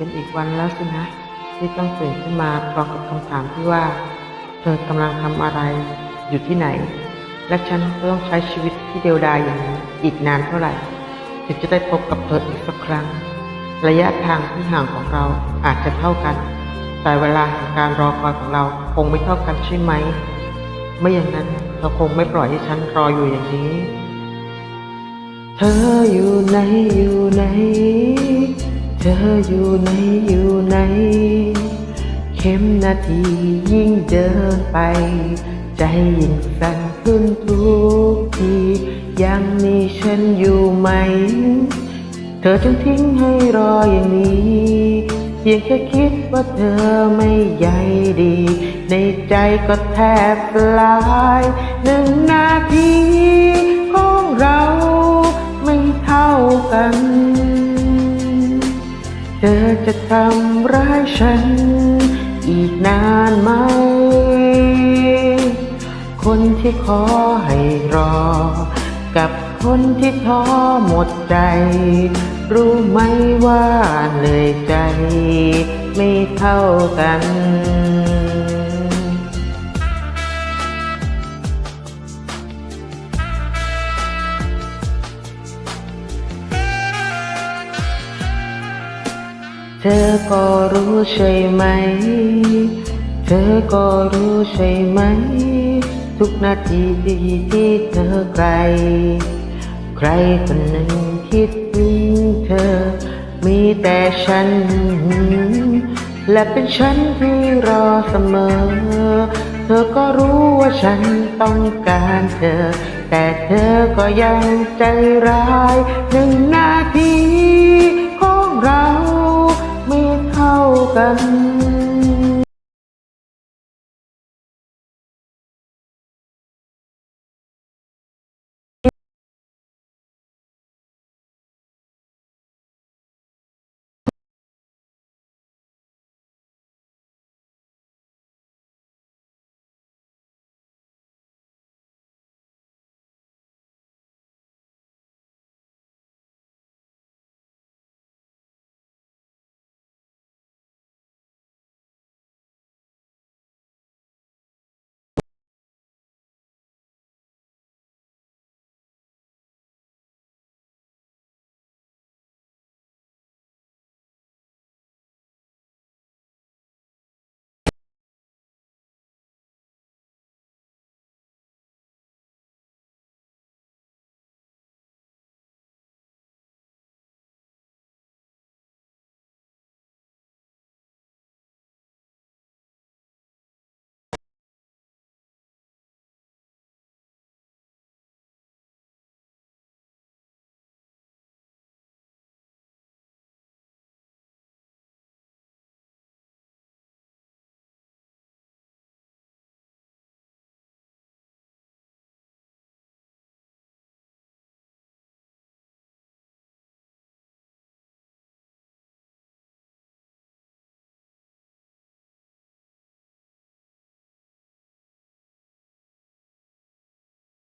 เป็นอีกวันแล้วสินะ ที่ต้องตื่นขึ้นมาพร้อมกับคำถามที่ว่า เธอกำลังทำอะไร อยู่ที่ไหน และฉันก็ต้องใช้ชีวิตที่เดียวดายอย่างนี้อีกนานเท่าไหร่ถึงจะได้พบกับเธออีกสักครั้ง ระยะทางที่ห่างของเราอาจจะเท่ากัน แต่เวลาแห่งการรอคอยของเราคงไม่เท่ากันใช่ไหมไม่อย่างนั้นเธอคงไม่ปล่อยให้ฉันรออยู่อย่างนี้ เธออยู่ไหนอยู่ไหน เธออยู่ไหนอยู่ไหน เข็มนาทียิ่งเดินไป ใจยิ่งสั่นขึ้นทุกที ยังมีฉันอยู่ไหม เธอจึงทิ้งให้รออย่างนี้เพียงแค่คิดว่าเธอไม่ใยดี ในใจก็แทบสลายหนึ่งนาที จะทำร้ายฉัน อีกนานไหม คนที่ขอให้รอ กับคนที่ท้อหมดใจ รู้ไหมว่าเหนื่อยใจ ไม่เท่ากัน เธอก็รู้ใช่ไหม เธอก็รู้ใช่ไหม ทุกนาทีที่เธอไกล ใครคนหนึ่งคิดถึงเธอ มีแต่ฉัน และเป็นฉันที่รอเสมอ เธอก็รู้ว่าฉันต้องการเธอ แต่เธอก็ยังใจร้ายหนึ่งนา then